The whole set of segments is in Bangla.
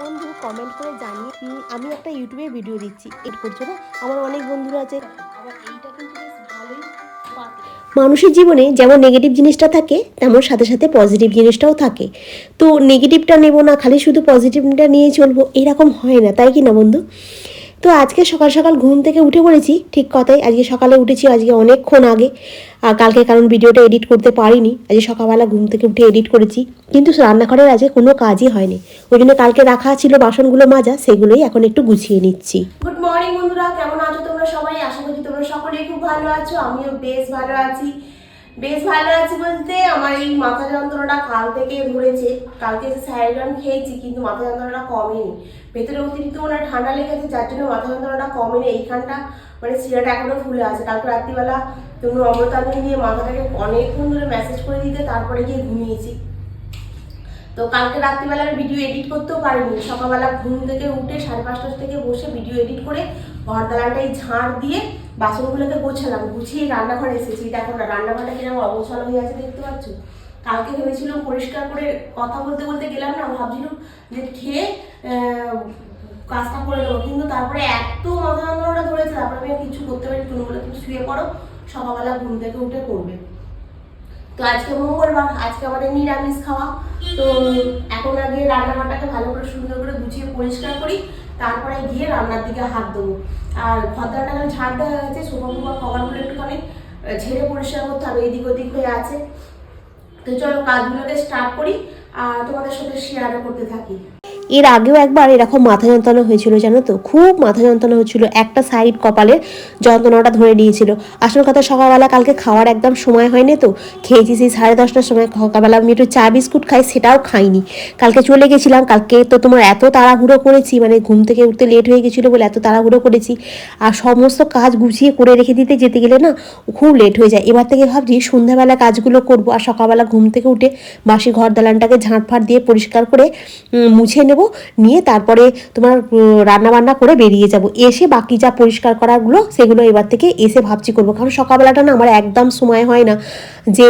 বন্ধু কমেন্ট করে উম, আমি একটা ইউটিউবে ভিডিও দিচ্ছি। এরপর জন্য আমার অনেক বন্ধুরা আছে। মানুষের জীবনে যেমন নেগেটিভ জিনিসটা থাকে তেমন সাথে সাথে পজিটিভ জিনিসটাও থাকে। তো নেগেটিভটা নেব না খালি শুধু পজিটিভটা নিয়ে চলবো এরকম হয় না তাই কি না বন্ধু? তো আজকে সকাল সকাল ঘুম থেকে উঠে পড়েছি, ঠিক কথাই। আজকে সকালে উঠেছি, আজকে অনেকক্ষণ আগে। আর কালকে কারণ ভিডিওটা এডিট করতে পারিনি, আজকে সকালবেলা ঘুম থেকে উঠে এডিট করেছি। কিন্তু রান্নাঘরের আজকে কোনো কাজই হয়নি। ওই জন্য কালকে রাখা ছিল বাসনগুলো মাজা, সেগুলোই এখন একটু গুছিয়ে নিচ্ছি। গুড মর্নিং বন্ধুরা, কেমন আছো তোমরা সবাই? আশা করি তোমরা সকলেই খুব ভালো আছো, আমিও বেশ ভালো আছি। বেশ ভালো আছি বলতে আমার এই মাথা যন্ত্রণাটা কাল থেকে ধরেছে কালকে স্যারিডন খেয়েছি, কিন্তু মাথা যন্ত্রণাটা কমেনি। ভেতরে অতিরিক্ত মানে ঠান্ডা লেগেছে, যার জন্য মাথা যন্ত্রণাটা কমেনি। এইখানটা মানে শিরাটা এখনও ফুলে আছে। কালকে রাত্রিবেলা তুমি অমৃতাঞ্জলি দিয়ে মাথাটাকে অনেকক্ষণ ধরে মেসেজ করে দিতে, তারপরে গিয়ে ঘুমিয়েছি। তো কালকে রাত্রিবেলা আমি ভিডিও এডিট করতেও পারিনি। সকালবেলা ঘুম থেকে উঠে সাড়ে পাঁচটা থেকে বসে ভিডিও এডিট করে ঘর দালানটাই ঝাড় দিয়ে বাসনগুলোকে গোছালাম। গুছিয়ে রান্নাঘরে এসেছি। দেখো না, রান্নাঘরটা কীরকম অবসর হয়ে আছে দেখতে পাচ্ছ? কালকে ভেবেছিলাম পরিষ্কার করে কথা বলতে বলতে গেলাম না, ভাবছিলাম যে খেয়ে কাজটা করে দেবো কিন্তু তারপরে এত মাথা যন্ত্রণাটা ধরেছে, তারপরে আমি কিছু করতে পারি তুমি বলে তুমি শুয়ে পড়ো, সকালবেলা ঘুম থেকে উঠে করবে তো আজকে মঙ্গলবার, আজকে আমাদের নিরামিষ খাওয়া। তো এখন আগে রান্নাঘরটাকে ভালো করে সুন্দর করে গুছিয়ে পরিষ্কার করি। তারপরে গিয়ে রান্নার দিকে হাত দেবো। আর ঘরদাটা ঝাড় দেওয়া হয়ে গেছে সোফা ফোফা কভারগুলো একটুখানি ঝেড়ে পরিষ্কার করতে হবে, এদিক ওদিক হয়ে আছে। তো চলো, কাজগুলোকে স্টার্ট করি, আর তোমাদের সাথে শেয়ারও করতে থাকি। এর আগেও একবার এরকম মাথা যন্ত্রণা হয়েছিল জানো তো? খুব মাথা যন্ত্রণা হচ্ছিল একটা সাইড কপালের যন্ত্রণাটা ধরে নিয়েছিল। আসল কথা সকালবেলা কালকে খাওয়ার একদম সময় হয়নি তো? খেয়েছি সেই সাড়ে দশটার সময় সকালবেলা আমি একটু চা বিস্কুট খাই সেটাও খাইনি। কালকে চলে গেছিলাম কালকে তো তোমার এত তাড়াহুড়ো করেছি মানে ঘুম থেকে উঠতে লেট হয়ে গেছিল বলে এত তাড়াহুড়ো করেছি। আর সমস্ত কাজ গুছিয়ে করে রেখে দিতে যেতে গেলে না খুব লেট হয়ে যায়। এবার থেকে ভাবছি সন্ধ্যাবেলা কাজগুলো করব আর সকালবেলা ঘুম থেকে উঠে বাসি ঘর দালানটাকে ঝাঁট ফাট দিয়ে পরিষ্কার করে উম, মুছে নেব, নিয়ে তারপরে তোমার রান্না বান্না করে বেরিয়ে যাব। এসে বাকি যা পরিষ্কার করাগুলো, সেগুলো এবার থেকে এসে ভাবছি করব। কারণ সকালবেলাটা না আমার একদম সময় হয় না। যে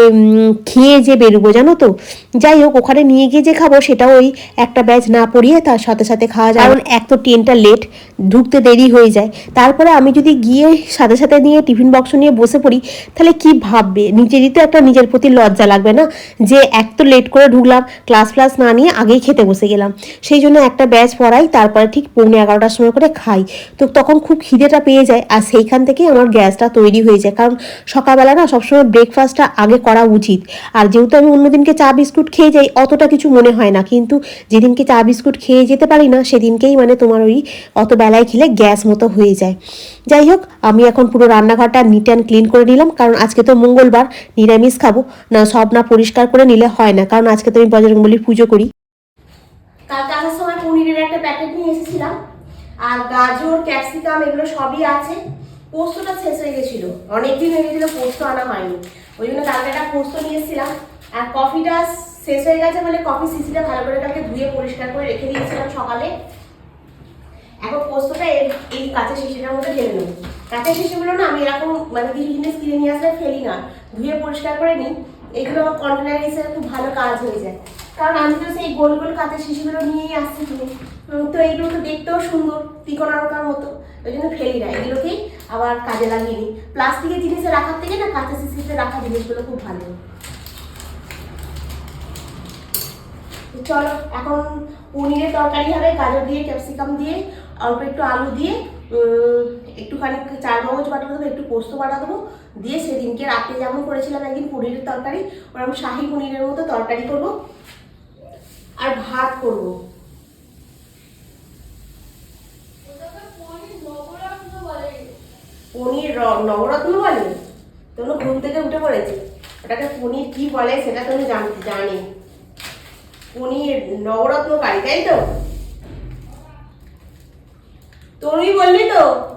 খেয়ে যে বেরোবো, জানো তো? যাই হোক, ওখানে নিয়ে গিয়ে যে খাব, সেটাও ওই একটা ব্যাচ না পড়িয়ে তার সাথে সাথে খাওয়া যায়। কারণ এক তো ট্রেনটা লেট ঢুকতে দেরি হয়ে যায়। তারপরে আমি যদি গিয়ে সাথে সাথে নিয়ে টিফিন বক্স নিয়ে বসে পড়ি, তাহলে কি ভাববে? নিজেরই তো একটা নিজের প্রতি লজ্জা লাগবে না? যে, এক তো লেট করে ঢুকলাম ক্লাস ফ্লাস না নিয়ে আগেই খেতে বসে গেলাম। সেই জন্য একটা ব্যাচ পড়াই, তারপরে ঠিক পৌনে এগারোটার সময় করে খাই। তো তখন খুব খিদেটা পেয়ে যায়, আর সেইখান থেকেই আমার গ্যাসটা তৈরি হয়ে যায়। কারণ সকালবেলা না সবসময় ব্রেকফাস্টটা আগে করা উচিত। আর যেহেতু আমি অন্যদিনকে চা বিস্কুট খেয়ে যাই, অতটা কিছু মনে হয় না। কিন্তু যেদিনকে চা বিস্কুট খেয়ে যেতে পারি না, সেদিনকেই মানে তোমার ওই অত বেলায় খেলে গ্যাস মতো হয়ে যায়। যাই হোক, আমি এখন পুরো রান্নাঘরটা নিট অ্যান্ড ক্লিন করে নিলাম। কারণ আজকে তো মঙ্গলবার, নিরামিষ খাব। না, সব না পরিষ্কার করে নিলে হয় না। কারণ আজকে তো আমি বজরংবলির পুজো করি। কালকে আসার সময় পনিরের একটা প্যাকেট নিয়ে এসেছিলাম। আর গাজর ক্যাপসিকাম এগুলো সবই আছে। পোস্তটা শেষ হয়ে গেছিল অনেকদিন হয়ে গেছিল পোস্ত আনা হয়নি। ওই জন্য কালকে একটা পোস্ত নিয়ে এসেছিলাম। আর কফিটা শেষ হয়ে গেছে বলে কফি সিসিটা ভালো করে কালকে ধুয়ে পরিষ্কার করে রেখে দিয়েছিলাম সকালে। এখন পোস্তটা এই কাঁচের শিশিটার মধ্যে ঢেলে নেব। কাঁচের শিশিগুলো না, আমি এরকম মানে কিছু জিনিস কিনে নিয়ে আসলে ফেলি না। ধুয়ে পরিষ্কার করে নিই। এগুলো আমার কন্টেনার হিসেবে খুব ভালো কাজ হয়ে যায়। কারণ আমি তো সেই গোল গোল কাঁচা শিশিগুলো নিয়েই আসছি উম, তো এগুলো তো দেখতেও সুন্দর ত্রিকোণাকার মতো। ওই জন্য ফেলি না এগুলোকেই আবার কাজে লাগিয়ে নিই। প্লাস্টিকের জিনিসে রাখার থেকে না কাঁচা শিশিতে রাখা জিনিসগুলো খুব ভালো। চলো এখন পনিরের তরকারি হবে গাজর দিয়ে ক্যাপসিকাম দিয়ে অল্প একটু আলু দিয়ে একটুখানি চার মগজ দেবো একটু পোস্ত বাটা দেবো। দিয়ে সেদিনকে রাতে যেমন করেছিলাম একদিন পনিরের তরকারি ওরকম শাহি পনিরের মতো তরকারি করব আর ভাত করব। পনির র- নবরত্ন বলে? তোমরা ঘুম থেকে উঠে পড়েছে। ওটাকে পনির কি বলে সেটা তুমি জানতে জানি। পনির নবরত্ন কারি তাই তো? তুমি বললি তো?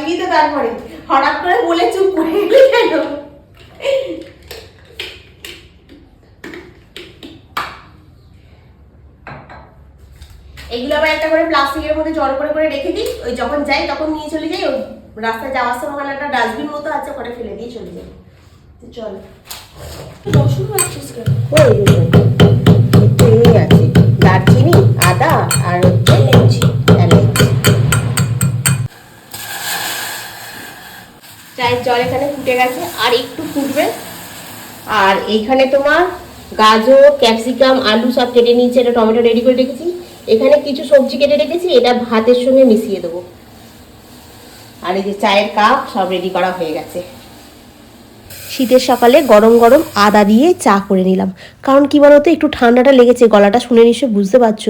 সারা তো তারপরে হঠাৎ করে বলে চুপ করে কেন এগুলো আবার একটা করে প্লাস্টিকের মধ্যে করে করে রেখে দিই ওই যখন যাই তখন নিয়ে চলে যাই ওই রাস্তায় যাওয়ার সময় একটা ডাস্টবিন মতো আছে ওখানে ফেলে দিয়ে চলে যাই চলো দারচিনি আদা আর হচ্ছে এলাচি এলাচি চায়ের জল এখানে ফুটে গেছে, আর একটু ফুটবে। আর এইখানে তোমার গাজর, ক্যাপসিকাম, আলু সব কেটে নিয়েছি এটা টমেটো রেডি করে রেখেছি। এখানে কিছু সবজি কেটে রেখেছি, এটা ভাতের সঙ্গে মিশিয়ে দেবো। আর এই যে চায়ের কাপ সব রেডি করা হয়ে গেছে। শীতের সকালে গরম গরম আদা দিয়ে চা করে নিলাম। কারণ কি বলতো একটু ঠান্ডাটা লেগেছে গলাটা শুনে নিশ্চয় বুঝতে পারছ।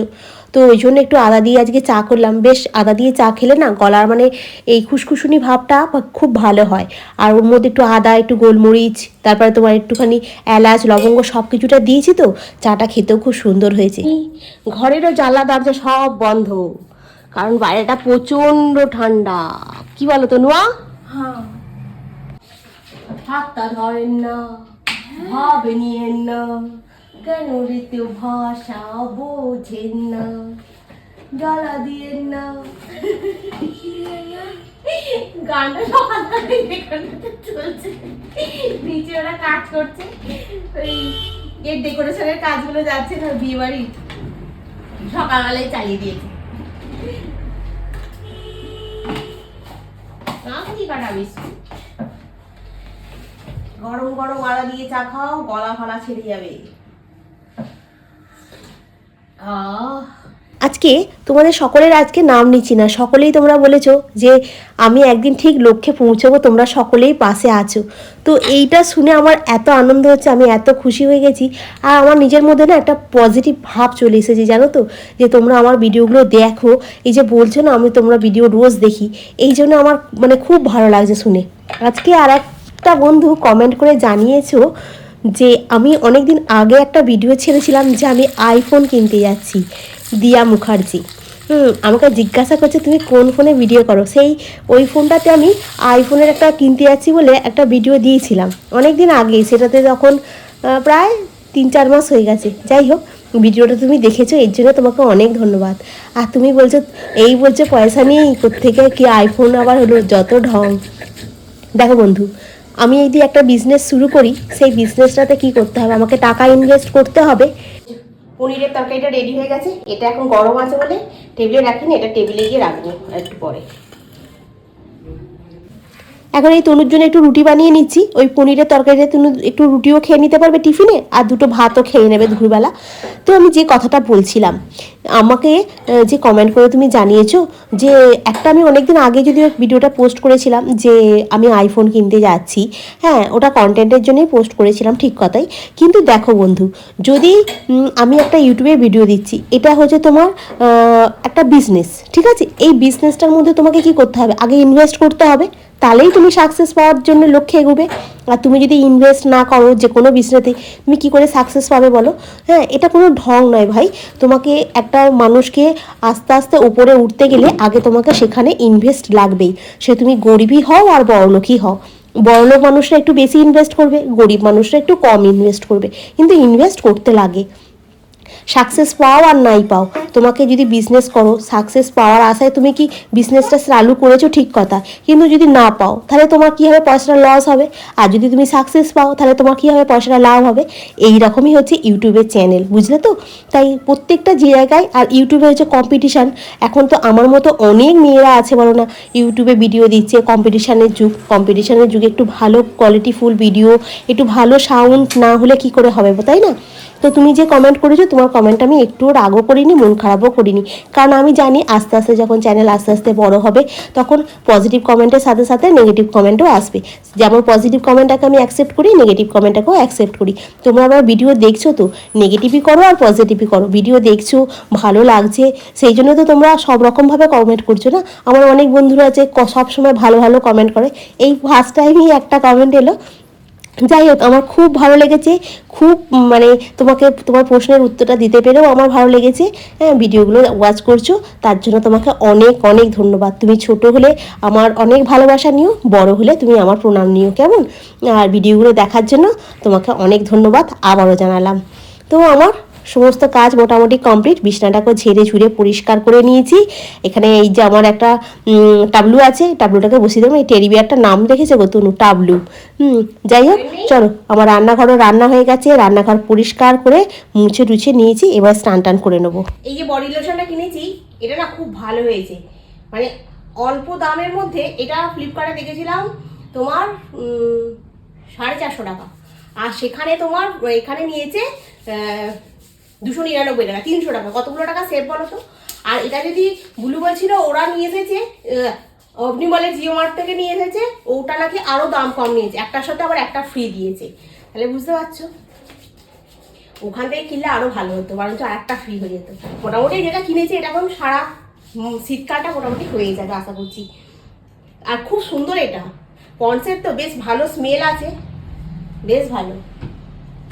তো ওই জন্য একটু আদা দিয়ে আজকে চা করলাম। বেশ আদা দিয়ে চা খেলে না গলার মানে এই খুসখুসুনি ভাবটা খুব ভালো হয়। আর ওর মধ্যে একটু আদা একটু গোলমরিচ তারপরে তোমার একটুখানি এলাচ লবঙ্গ সব কিছুটা দিয়েছি তো চাটা খেতেও খুব সুন্দর হয়েছে। ঘরেরও জানলা দরজা সব বন্ধ। কারণ বাইরেটা প্রচণ্ড ঠান্ডা। কি বলো তো নোয়া? হ্যাঁ। হাতটা ধরেন না ভাবে নিয়েন না, কেন ঋতু ভাষা বোঝেন না? জ্বালা দিয়েন না। গানটা সকাল চলছে। নিচে ওরা কাজ করছে। ওই গেট ডেকোরেশনের কাজগুলো যাচ্ছে না বিয়ে বাড়ি সকালবেলায় চালিয়ে দিয়েছে। কাটাবিস গরম গরম আদা দিয়ে চা খাও, গলা ফলা ছেড়ে যাবে। আজকে তোমাদের সকলের আজকে নাম নিচ্ছি না, সকলেই তোমরা বলেছ যে আমি একদিন ঠিক লক্ষ্যে পৌঁছবো, তোমরা সকলেই পাশে আছো। তো এইটা শুনে আমার এত আনন্দ হচ্ছে, আমি এত খুশি হয়ে গেছি। আর আমার নিজের মধ্যে না একটা পজিটিভ ভাব চলে এসেছে, জানো তো? যে তোমরা আমার ভিডিওগুলো দেখো, এই যে বলছো না আমি তোমরা ভিডিও রোজ দেখি, এই জন্য আমার মানে খুব ভালো লাগছে শুনে। আজকে আর একটা বন্ধু কমেন্ট করে জানিয়েছো যে আমি অনেক দিন আগে একটা ভিডিও ছেড়েছিলাম যে আমি আইফোন কিনতে যাচ্ছি দিয়া মুখার্জি। হুম আমাকে জিজ্ঞাসা করছে তুমি কোন ফোনে ভিডিও করো? সেই ওই ফোনটাতে আমি আইফোনের একটা কিনতে যাচ্ছি বলে একটা ভিডিও দিয়েছিলাম। অনেক দিন আগে সেটাতে আহ, প্রায় তিন চার মাস হয়ে গেছে। যাই হোক ভিডিওটা তুমি দেখেছ এর জন্য তোমাকে অনেক ধন্যবাদ। আর তুমি বলছো এই বলছো পয়সা নেই কোত্থেকে কি আইফোন আবার হলো? যত ঢং। দেখো বন্ধু আমি যদি একটা বিজনেস শুরু করি, সেই বিজনেসটাতে কি করতে হবে? আমাকে টাকা ইনভেস্ট করতে হবে? পনিরের তরকারিটা রেডি হয়ে গেছে। এটা এখন গরম আছে বলে টেবিলে রাখিনি, এটা টেবিলে গিয়ে রাখব একটু পরে। এখন এই তনুর জন্য একটু রুটি বানিয়ে নিচ্ছি। ওই পনিরের তরকারিতে তনু একটু রুটিও খেয়ে নিতে পারবে টিফিনে, আর দুটো ভাতও খেয়ে নেবে দুপুরবেলা। তো আমি যে কথাটা বলছিলাম, আমাকে যে কমেন্ট করে তুমি জানিয়েছো, যে একটা আমি অনেকদিন আগে যদি ভিডিওটা পোস্ট করেছিলাম, যে আমি আইফোন কিনতে যাচ্ছি হ্যাঁ ওটা কন্টেন্টের জন্যই পোস্ট করেছিলাম, ঠিক কথাই। কিন্তু দেখো বন্ধু, যদি আমি একটা ইউটিউবে ভিডিও দিচ্ছি, এটা হচ্ছে তোমার একটা বিজনেস ঠিক আছে? এই বিজনেসটার মধ্যে তোমাকে কি করতে হবে? আগে ইনভেস্ট করতে হবে তাহলেই তুমি সাকসেস পাওয়ার জন্য লক্ষ্যে এগোবে। আর তুমি যদি ইনভেস্ট না করো যে কোনো বিজনেসে তুমি কি করে সাকসেস পাবে বলো? হ্যাঁ এটা কোনো ঢং নয় ভাই। তোমাকে একটা মানুষকে আস্তে আস্তে উপরে উঠতে গেলে আগে তোমাকে সেখানে ইনভেস্ট লাগবেই। সে তুমি গরিবই হও আর বড়লোকই হও। বড়লোক মানুষরা একটু বেশি ইনভেস্ট করবে, গরিব মানুষরা একটু কম ইনভেস্ট করবে। কিন্তু ইনভেস্ট করতে লাগে। সাকসেস পাও আর নাই পাও। তোমাকে যদি বিজনেস করো সাকসেস পাওয়ার আশায় তুমি কি বিজনেসটা চালু করেছ ঠিক কথা। কিন্তু যদি না পাও, তাহলে তোমার কী হবে? পয়সাটা লস হবে। আর যদি তুমি সাকসেস পাও, তাহলে তোমার কী হবে? পয়সাটা লাভ হবে। এই রকমই হচ্ছে ইউটিউবের চ্যানেল বুঝলে তো? তাই প্রত্যেকটা জায়গায়, আর ইউটিউবে হচ্ছে কম্পিটিশান এখন তো আমার মতো অনেক মেয়েরা আছে, বলো না, ইউটিউবে ভিডিও দিচ্ছে কম্পিটিশানের যুগ। কম্পিটিশানের যুগে একটু ভালো কোয়ালিটিফুল ভিডিও একটু ভালো সাউন্ড না হলে কি করে হবে, তাই না? তো তুমি যে কমেন্ট করেছ, তোমার কমেন্ট আমি একটুও রাগও করিনি, মন খারাপও করিনি। কারণ আমি জানি আস্তে আস্তে যখন চ্যানেল আস্তে আস্তে বড় হবে, তখন পজিটিভ কমেন্টের সাথে সাথে নেগেটিভ কমেন্টও আসবে। যেমন পজিটিভ কমেন্টটাকে আমি অ্যাকসেপ্ট করি নেগেটিভ কমেন্টটাকেও অ্যাকসেপ্ট করি। তোমরা আবার ভিডিও দেখছ তো? নেগেটিভই করো আর পজিটিভই করো। ভিডিও দেখছ, ভালো লাগছে, সেই জন্য তো তোমরা সব রকমভাবে কমেন্ট করছ না? আমার অনেক বন্ধুরা আছে সবসময় ভালো ভালো কমেন্ট করে। এই ফার্স্ট টাইমই একটা কমেন্ট এলো। যাই হোক, আমার খুব ভালো লেগেছে। খুব মানে তোমাকে, তোমার প্রশ্নের উত্তরটা দিতে পেরেও আমার ভালো লেগেছে। হ্যাঁ ভিডিওগুলো ওয়াচ করছ, তার জন্য তোমাকে অনেক অনেক ধন্যবাদ। তুমি ছোট হলে আমার অনেক ভালোবাসা নিও, বড় হলে তুমি আমার প্রণাম নিও, কেমন? আর ভিডিওগুলো দেখার জন্য তোমাকে অনেক ধন্যবাদ, আবারও জানালাম। তো আমার সমস্ত কাজ মোটামুটি কমপ্লিট। বিছনাটাকে ঝেড়ে ঝুড়ে পরিষ্কার করে নিয়েছি। এখানে এই যে আমার একটা টাবলু আছে টাবলুটাকে বসিয়ে দেবো। এই টেরি বিয়ারটার নাম রেখেছে গো তনু টাবলু। হুম যাই হোক চলো আমার রান্নাঘরও রান্না হয়ে গেছে। রান্নাঘর পরিষ্কার করে মুছে টুছে নিয়েছি। এবার স্নান টান করে নেব। এই যে বডি লোশনটা কিনেছি এটা না খুব ভালো হয়েছে। মানে অল্প দামের মধ্যে এটা ফ্লিপকার্টে দেখেছিলাম তোমার সাড়ে চারশো টাকা। আর সেখানে তোমার এখানে নিয়েছে দুশো নিরানব্বই টাকা, তিনশো টাকা। কতগুলো টাকা সেভ বলো তো? আর এটা যদি বুলু বলছিল, ওরা নিয়ে এসেছে অগ্নি বলে জিও মার্ট থেকে নিয়ে এসেছে, ওটা নাকি আরও দাম কম নিয়েছে। একটার সাথে আবার একটা ফ্রি দিয়েছে। তাহলে বুঝতে পারছ? ওখান থেকে কিনলে আরও ভালো হতো, বরঞ্চ আর একটা ফ্রি হয়ে যেত। মোটামুটি যেটা কিনেছি, এটা এখন সারা শীতকালটা মোটামুটি হয়ে যাবে, আশা করছি। আর খুব সুন্দর এটা। পন্সের তো বেশ ভালো স্মেল আছে। বেশ ভালো।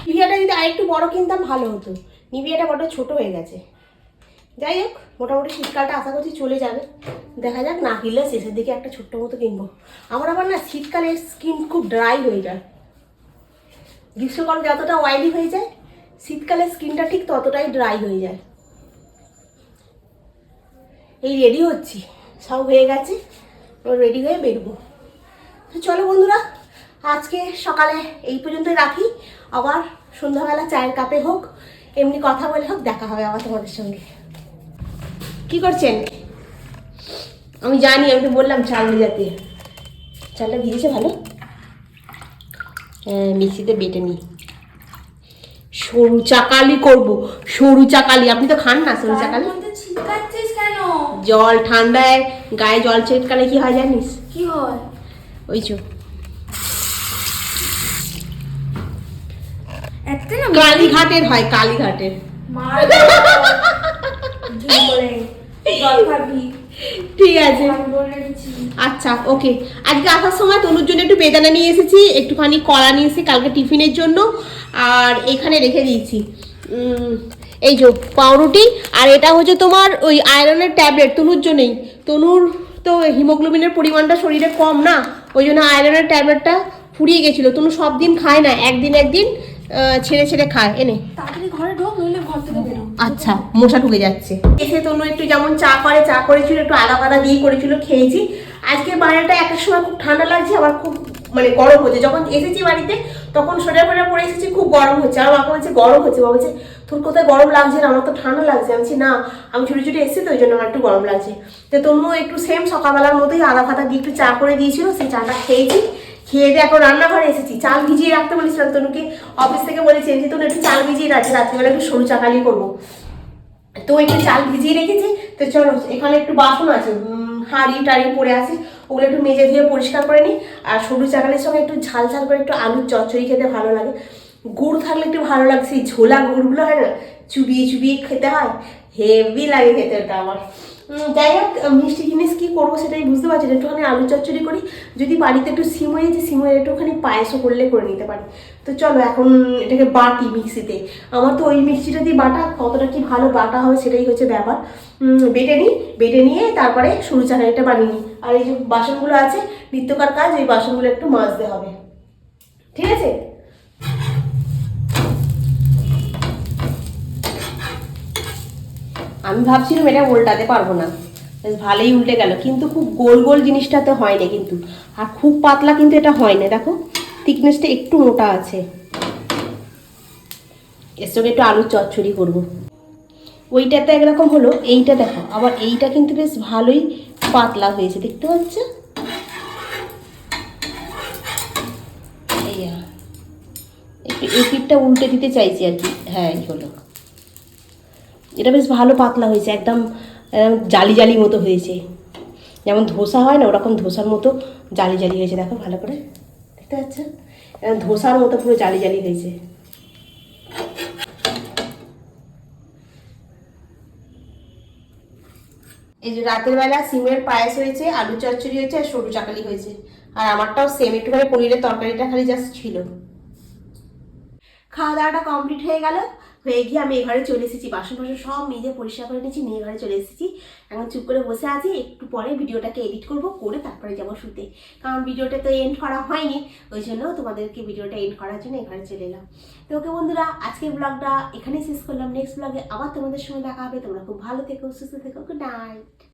নিভিয়াটা যদি আরেকটু বড় কিনতাম, ভালো হতো। নিভিয়াটা বড্ড ছোট হয়ে গেছে। যাই হোক, মোটামুটি শীতকালটা আশা করছি চলে যাবে। দেখা যাক না কিনলে শেষের দিকে একটা ছোট্ট মতো কিনবো। আমার আবার না শীতকালে স্কিন খুব ড্রাই হয়ে যায়। গ্রীষ্মকাল যতটা অয়েলি হয়ে যায়, শীতকালে স্কিনটা ঠিক ততটাই ড্রাই হয়ে যায়। এই রেডি হচ্ছি। সব হয়ে গেছে রেডি হয়ে বেরবো। তো চলো বন্ধুরা, আজকে সকালে এই পর্যন্তই রাখি। আবার সন্ধ্যাবেলা চায়ের কাপে হোক এমনি কথা বলে হোক দেখা হবে আবার তোমাদের সঙ্গে। কি করছেন? আমি জানি আমি তো বললাম চাল ভেজাতে চালটা ভিজেছে ভালো? হ্যাঁ মিক্সিতে বেটে নিই। সরু চাকালি করব সরু চাকালি। আপনি তো খান না সরু চাকালি? কেন? জল ঠান্ডায় গায়ে জল ছিটকালে কি হয় জানিস? কি হয়? ওই চো একটা না কালীঘাটের হয় কালীঘাটের। ঠিক আছে। আচ্ছা ওকে আজকে আসার সময় তনুর জন্য একটু বেদানা নিয়ে এসেছি একটুখানি কলা নিয়ে এসেছি কালকে টিফিনের জন্য আর এখানে রেখে দিয়েছি। এই যে পাউরুটি আর এটা হচ্ছে তোমার ওই আয়রনের ট্যাবলেট তনুর জন্যই। তনুর তো হিমোগ্লোবিনের পরিমাণটা শরীরে কম না ওই জন্য আয়রনের ট্যাবলেটটা ফুরিয়ে গেছিল। তনু সব দিন খায় না একদিন একদিন ছেড়ে ছেড়ে খায় এনে। ঘরে ঢোক নইলে ঘর থেকে আচ্ছা মশা ঢুকে যাচ্ছে। এসে তনু একটু যেমন চা করে চা করেছিল একটু আদা ফাদা দিয়ে করেছিল খেয়েছি। আজকে বাইরেটা একটা সময় খুব ঠান্ডা লাগছে আবার খুব মানে গরম হচ্ছে। যখন এসেছি বাড়িতে তখন সোয়েটার ফোটার পরে এসেছি খুব গরম হচ্ছে। আর মাকে বলছে গরম হচ্ছে। বাবা বলছে তোর কোথায় গরম লাগছে না? আমার তো ঠান্ডা লাগছে। আমি বলছি না আমি ছুটি ছুটি এসেছি তো ওই জন্য আমার একটু গরম লাগছে। তো তনু একটু সেম সকালবেলার মতোই আদা ফাদা দিয়ে একটু চা করে দিয়েছিল সেই চাটা খেয়েছি। খেয়ে দিয়ে এখন রান্নাঘরে এসেছি। চাল ভিজিয়ে রাখতে বলেছিলাম তনুকে অফিস থেকে বলেছি যে তনু একটু চাল ভিজিয়ে রাখছে, রাত্রিবেলা একটু সরু চাকালি করব। তো একটু চাল ভিজিয়ে রেখেছি, তো চলো, এখানে একটু বাসন আছে হাঁড়ি টাড়ি পরে আছে ওগুলো একটু মেজে ধুয়ে পরিষ্কার করে নিই আর সরু চাকালির সঙ্গে একটু ঝাল ঝাল করে একটু আলুর চচ্চড়ি খেতে ভালো লাগে। গুড় থাকলে একটু ভালো লাগছে ঝোলা গুড়গুলো হয় না, চুবিয়ে চুবিয়ে খেতে হয়, হেভি লাগে খেতে ওটা আমার। যাই হোক মিষ্টি জিনিস কী করব সেটাই বুঝতে পারছি না, একটুখানি আলু চচ্চড়ি করি, যদি বাড়িতে একটু সিম হয়েছে সিম হয়ে একটুখানি পায়েসও করলে করে নিতে পারি। তো চলো, এখন এটাকে বাটি মিক্সিতে। আমার তো ওই মিক্সিটা দিয়ে বাটা, কতটা কি ভালো বাটা হবে সেটাই হচ্ছে ব্যাপার। বেটে নিই, বেটে নিয়ে তারপরে সরু চাকারিটা বানিয়ে নিই। আর এই যে বাসনগুলো আছে, নিত্যকার কাজ, ওই বাসনগুলো একটু মাজতে হবে। ঠিক আছে? আমি ভাবছিলাম এটা উল্টাতে পারব না। বেশ ভালোই উল্টে গেল। কিন্তু খুব গোল গোল জিনিসটা তো হয় না কিন্তু। আর খুব পাতলা কিন্তু এটা হয় না দেখো থিকনেসটা একটু মোটা আছে। এর সঙ্গে একটু আলুর চচ্চড়ি করব। ওইটাতে একরকম হলো, এইটা দেখো। আবার এইটা কিন্তু বেশ ভালোই পাতলা হয়েছে, দেখতে পাচ্ছ? এই একটু এই পিঠটা উল্টে দিতে চাইছি আর কি। হ্যাঁ এই হলো। এটা বেশ ভালো পাতলা হয়েছে, একদম জালি জালি মতো হয়েছে। যেমন ধোসা হয় না, ওরকম ধোসার মতো জালি জালি হয়েছে, দেখো ভালো করে। দেখতে পাচ্ছ? এরকম ধোসার মতো পুরো জালি জালি হয়েছে। এই যে রাতের বেলা সিমের পায়েস হয়েছে, আলু চচ্চড়ি হয়েছে আর সরু চাকালি হয়েছে। আর আমারটাও সেম একটুখানি পনিরের তরকারিটা খালি জাস্ট ছিল। খাওয়া দাওয়াটা কমপ্লিট হয়ে গেল। হয়ে গিয়ে আমি এঘরে চলে এসেছি। বাসন বাসন সব নিজে পরিষ্কার করে নিয়েছি, নিয়ে ঘরে চলে এসেছি। এখন চুপ করে বসে আছি, একটু পরে ভিডিওটাকে এডিট করব, করে তারপরে যাব শুতে। কারণ ভিডিওটা তো এন্ড করা হয়নি, ওই জন্য তোমাদেরকে ভিডিওটা এন্ড করার জন্য এখানে চলে এলাম। তো ওকে বন্ধুরা, আজকের ব্লগটা এখানেই শেষ করলাম। নেক্সট ব্লগে আবার তোমাদের সঙ্গে দেখা হবে। তোমরা খুব ভালো থেকো, সুস্থ থেকো গুড নাইট